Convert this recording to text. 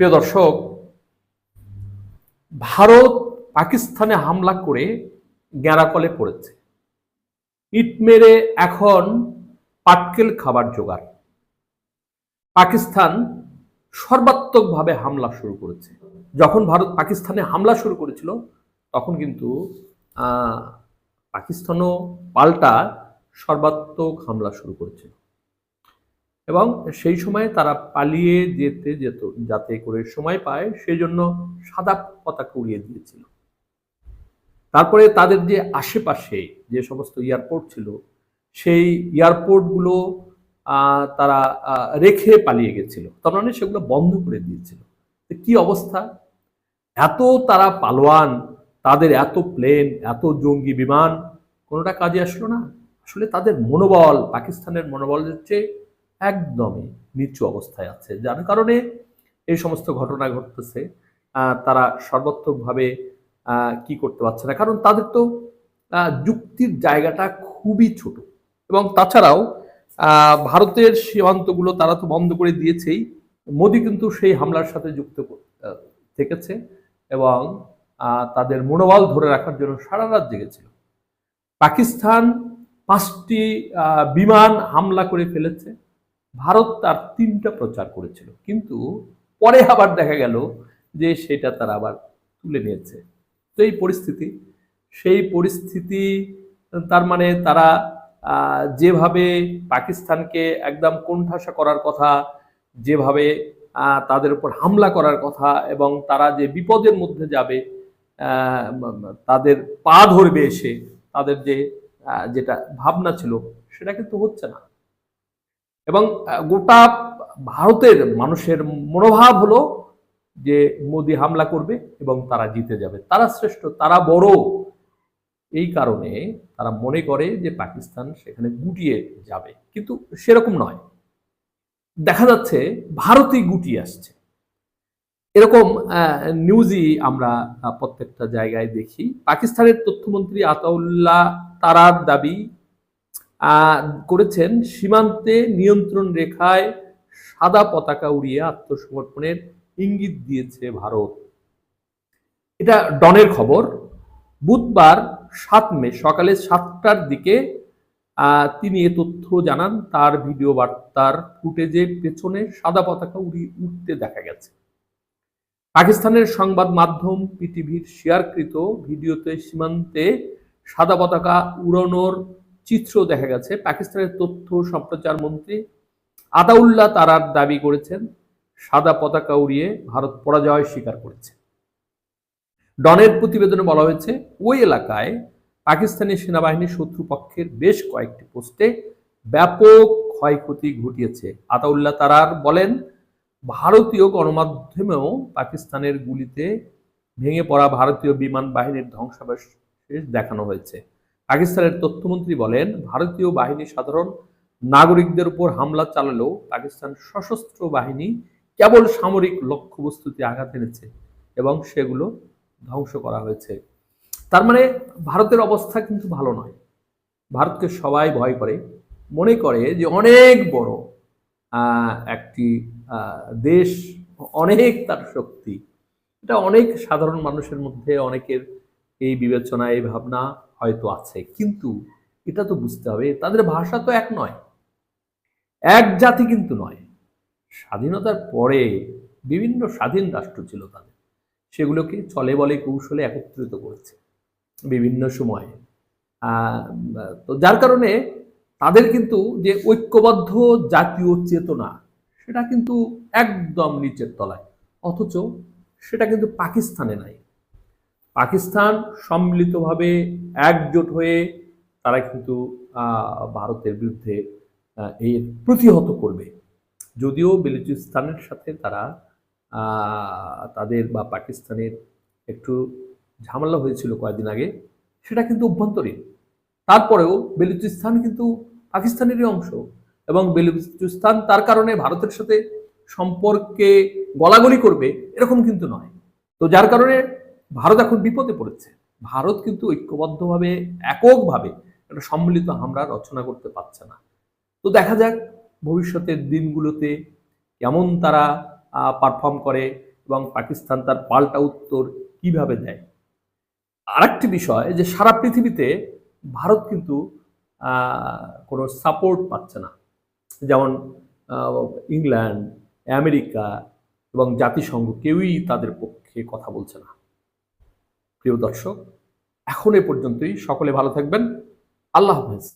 প্রিয় দর্শক, ভারত পাকিস্তানে হামলা করে গ্যাঁড়াকলে পড়েছে। ইট মেরে এখন পাটকেল খাবার জোগাড়। পাকিস্তান সর্বাত্মকভাবে হামলা শুরু করেছে। যখন ভারত পাকিস্তানে হামলা শুরু করেছিল, তখন কিন্তু পাকিস্তানও পাল্টা সর্বাত্মক হামলা শুরু করেছিল। এবং সেই সময় তারা পালিয়ে যেতে যেত, যাতে করে সময় পায় সেই জন্য সাদা পতাকা উড়িয়ে দিয়েছিল। তারপরে তাদের যে আশেপাশে যে সমস্ত এয়ারপোর্ট ছিল, সেই এয়ারপোর্টগুলো তারা রেখে পালিয়ে গেছিল। তার মানে সেগুলো বন্ধ করে দিয়েছিল। কি অবস্থা? এত তারা পালোয়ান, তাদের এত প্লেন, এত জঙ্গি বিমান, কোনোটা কাজে আসলো না? আসলে তাদের মনোবল, পাকিস্তানের মনোবলের চেয়ে একদমই নিচু অবস্থায় আছে। যার কারণে এই সমস্ত ঘটনা ঘটতেছে। তারা সর্বাত্মকভাবে কি করতে পারছে না। কারণ তাদের তো যুক্তির জায়গাটা খুবই ছোট। এবং তাছাড়াও ভারতের সীমান্তগুলো তারা তো বন্ধ করে দিয়েছেই। মোদি কিন্তু সেই হামলার সাথে যুক্ত থেকেছে এবং তাদের মনোবল ধরে রাখার জন্য সারা রাত জেগেছিল। পাকিস্তান পাঁচটি বিমান হামলা করে ফেলেছে। ভারত তার তিনটা প্রচার করেছিল। কিন্তু পরে আবার দেখা গেল যে সেটা তারা আবার তুলে নিয়েছে। তো এই পরিস্থিতি, সেই পরিস্থিতি, তার মানে তারা যেভাবে পাকিস্তানকে একদম কোণঠাসা করার কথা, যেভাবে তাদের উপর হামলা করার কথা এবং তারা যে বিপদের মধ্যে যাবে তাদের পা ধরবে এসে, তাদের যে যেটা ভাবনা ছিল, সেটা কিন্তু হচ্ছে না। এবং গোটা ভারতের মানুষের মনোভাব হলো যে মোদি হামলা করবে এবং তারা জিতে যাবে। তারা শ্রেষ্ঠ, তারা বড়। এই কারণে তারা মনে করে যে পাকিস্তান সেখানে গুটিয়ে যাবে। কিন্তু সেরকম নয়। দেখা যাচ্ছে ভারতই গুটিয়ে আসছে। এরকম নিউজই আমরা প্রত্যেকটা জায়গায় দেখি। পাকিস্তানের তথ্যমন্ত্রী আতাউল্লাহ তারার দাবি করেছেন সীমান্তে নিয়ন্ত্রণ রেখায় সাদা পতাকা উড়িয়ে আত্মসমর্পণের ইঙ্গিত দিয়েছে ভারত। এটা ডনের খবর। বুধবার সাত মে, সকালে সাতটার দিকে তিনি এ তথ্য জানান, তার ভিডিও বার্তার ফুটেজে পেছনে সাদা পতাকা উড়ি উঠতে দেখা গেছে। পাকিস্তানের সংবাদ মাধ্যম পিটিভির শেয়ারকৃত ভিডিওতে সীমান্তে সাদা পতাকা উড়ানোর চিত্র দেখা গেছে। পাকিস্তানের তথ্য সম্প্রচার মন্ত্রী আতাউল্লাহ তারার দাবি করেছেন, সাদা পতাকা উড়িয়ে ভারত পরাজয় স্বীকার করেছে। ডনের প্রতিবেদনে বলা হয়েছে, ওই এলাকায় পাকিস্তানি সেনাবাহিনী শত্রুপক্ষের বেশ কয়েকটি পোস্টে ব্যাপক ক্ষয়ক্ষতি ঘটিয়েছে। আতাউল্লাহ তারার বলেন, ভারতীয় গণমাধ্যমেও পাকিস্তানের গুলিতে ভেঙে পড়া ভারতীয় বিমান বাহিনীর ধ্বংসাবশেষ দেখানো হয়েছে। পাকিস্তানের তথ্যমন্ত্রী বলেন, ভারতীয় বাহিনী সাধারণ নাগরিকদের উপর হামলা চালালেও পাকিস্তান সশস্ত্র বাহিনী কেবল সামরিক লক্ষ্যবস্তুতে আঘাত এনেছে এবং সেগুলো ধ্বংস করা হয়েছে। তার মানে ভারতের অবস্থা কিন্তু ভালো নয়। ভারতকে সবাই ভয় করে, মনে করে যে অনেক বড় একটি দেশ, অনেক তার শক্তি। এটা অনেক সাধারণ মানুষের মধ্যে অনেকের এই বিবেচনা, এই ভাবনা হয়তো আছে। কিন্তু এটা তো বুঝতে হবে, তাদের ভাষা তো এক নয়। এক জাতি কিন্তু নয়। স্বাধীনতার পরে বিভিন্ন স্বাধীন রাষ্ট্র ছিল তাদের। সেগুলোকে চলে বলে কৌশলে একত্রিত করেছে বিভিন্ন সময়ে। তো যার কারণে তাদের কিন্তু যে ঐক্যবদ্ধ জাতীয় চেতনা, সেটা কিন্তু একদম নিচের তলায়। অথচ সেটা কিন্তু পাকিস্তানে নাই। পাকিস্তান সম্মিলিতভাবে একজোট হয়ে তারা কিন্তু ভারতের বিরুদ্ধে এর প্রতিহত করবে। যদিও বেলুচিস্তানের সাথে তারা তাদের বা পাকিস্তানের একটু ঝামেলা হয়েছিল কয়েকদিন আগে, সেটা কিন্তু অভ্যন্তরীণ। তারপরেও বেলুচিস্তান কিন্তু পাকিস্তানেরই অংশ এবং বেলুচিস্তান তার কারণে ভারতের সাথে সম্পর্কে গলাগলি করবে, এরকম কিন্তু নয়। তো যার কারণে ভারত এখন বিপদে পড়েছে। ভারত কিন্তু ঐক্যবদ্ধভাবে, এককভাবে একটা সম্মিলিত হামলা রচনা করতে পারছে না। তো দেখা যাক ভবিষ্যতের দিনগুলোতে কেমন তারা পারফর্ম করে এবং পাকিস্তান তার পাল্টা উত্তর কীভাবে দেয়। আরেকটি বিষয় যে সারা পৃথিবীতে ভারত কিন্তু কোনো সাপোর্ট পাচ্ছে না। যেমন ইংল্যান্ড, আমেরিকা এবং জাতিসংঘ কেউই তাদের পক্ষে কথা বলছে না। প্রিয় দর্শক এখন এ পর্যন্তই। সকলে ভালো থাকবেন। আল্লাহ হাফেজ।